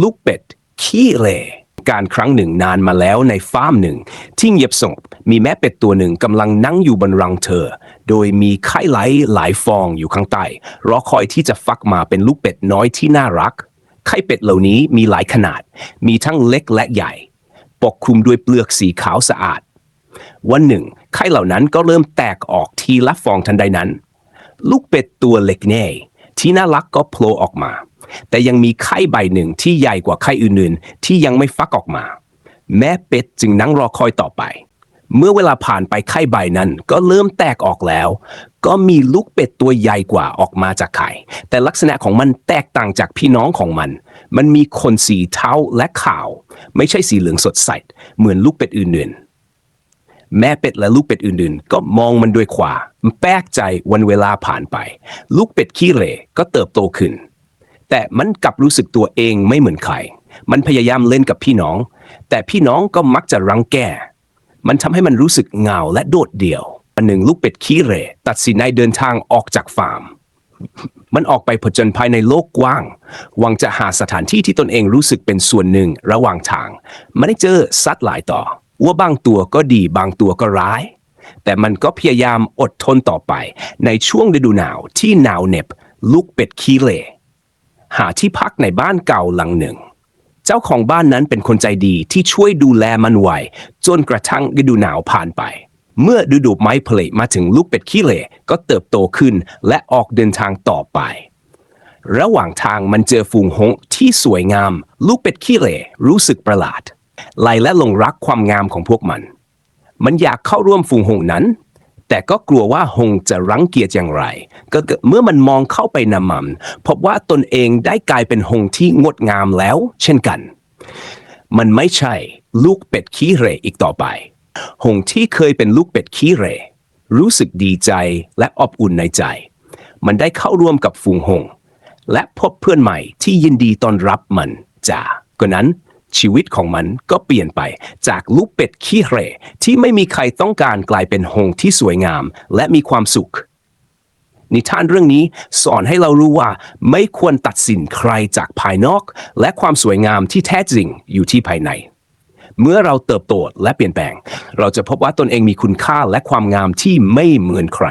ลูกเป็ด ขี้เหร่การครั้งหนึ่งนานมาแล้วในฟาร์มหนึ่ง ที่เงียบสงบมีแม่เป็ดตัวหนึ่งกำลังนั่งอยู่บนรังเธอ โดยมีไข่ไหลหลายฟองอยู่ข้างใต้รอคอยที่จะฟักมาเป็นลูกเป็ดน้อยที่น่ารัก ไข่เป็ดเหล่านี้มีหลายขนาด มีทั้งเล็กและใหญ่ ปกคลุมด้วยเปลือกสีขาวสะอาด วันหนึ่ง ไข่เหล่านั้นก็เริ่มแตกออกทีละฟองทันใดนั้น ลูกเป็ดตัวเล็กแน่ที่น่ารักก็โผล่ออกมา แต่ยังมีไข่ใบหนึ่งที่ใหญ่กว่าไข่อื่นๆ ที่ยังไม่ฟักออกมา แม่เป็ดจึงนั่งรอคอยต่อไป เมื่อเวลาผ่านไปไข่ใบนั้นก็เริ่มแตกออกแล้ว ก็มีลูกเป็ดตัวใหญ่กว่าออกมาจากไข่ แต่ลักษณะของมันแตกต่างจากพี่น้องของมัน มันมีขนสีเทาและขาว ไม่ใช่สีเหลืองสดใส เหมือนลูกเป็ดอื่นๆแม่เป็ดและลูกเป็ดอื่นๆ ก็มองมันด้วยความแปลกใจวันเวลาผ่านไป ลูกเป็ดขี้เหร่ก็เติบโตขึ้น แต่มันกลับรู้สึกตัวเองไม่เหมือนใคร มันพยายามเล่นกับพี่น้อง แต่พี่น้องก็มักจะรังแก มันทำให้มันรู้สึกเหงาและโดดเดี่ยว อันหนึ่งลูกเป็ดขี้เหร่ตัดสินใจเดินทางออกจากฟาร์ม มันออกไปผจญภัยในโลกกว้าง หวังจะหาสถานที่ที่ตนเองรู้สึกเป็นส่วนหนึ่งระหว่างทาง มันได้เจอสัตว์หลายต่อ ว่าบางตัวก็ดีบางตัวก็ร้าย แต่มันก็พยายามอดทนต่อไป ในช่วงฤดูหนาวที่หนาวเหน็บ ลูกเป็ดขี้เหร่ หาที่พักในบ้านเก่าหลังหนึ่ง เจ้าของบ้านนั้นเป็นคนใจดีที่ช่วยดูแลมันไว้จนกระทั่งฤดูหนาวผ่านไป เมื่อฤดูไม้ผลิมาถึงลูกเป็ดขี้เหร่ก็เติบโตขึ้นและออกเดินทางต่อไป ระหว่างทางมันเจอฝูงหงส์ที่สวยงาม ลูกเป็ดขี้เหร่รู้สึกประหลาดไลและหลงรักความงามของพวกมัน มันอยากเข้าร่วมฝูงหงส์นั้น แต่ก็กลัวว่าหงจะรังเกียจอย่างไร ก็เมื่อมันมองเข้าไปนำมันพบว่าตนเองได้กลายเป็นหงที่งดงามแล้ว เช่นกัน มันไม่ใช่ลูกเป็ดขี้เหร่อีกต่อไป หงที่เคยเป็นลูกเป็ดขี้เหร่รู้สึกดีใจและอบอุ่นในใจ มันได้เข้าร่วมกับฝูงหง และพบเพื่อนใหม่ที่ยินดีต้อนรับมันจาก็นั้น ชีวิตของมันก็เปลี่ยนไปจากลูกเป็ดขี้เหร่ที่ไม่มีใครต้องการกลายเป็นหงส์ที่สวยงาม และมีความสุข นิทานเรื่องนี้สอนให้เรารู้ว่า ไม่ควรตัดสินใครจากภายนอก และความสวยงามที่แท้จริงอยู่ที่ภายใน เมื่อเราเติบโตและเปลี่ยนแปลง เราจะพบว่าตนเองมีคุณค่าและความงามที่ไม่เหมือนใคร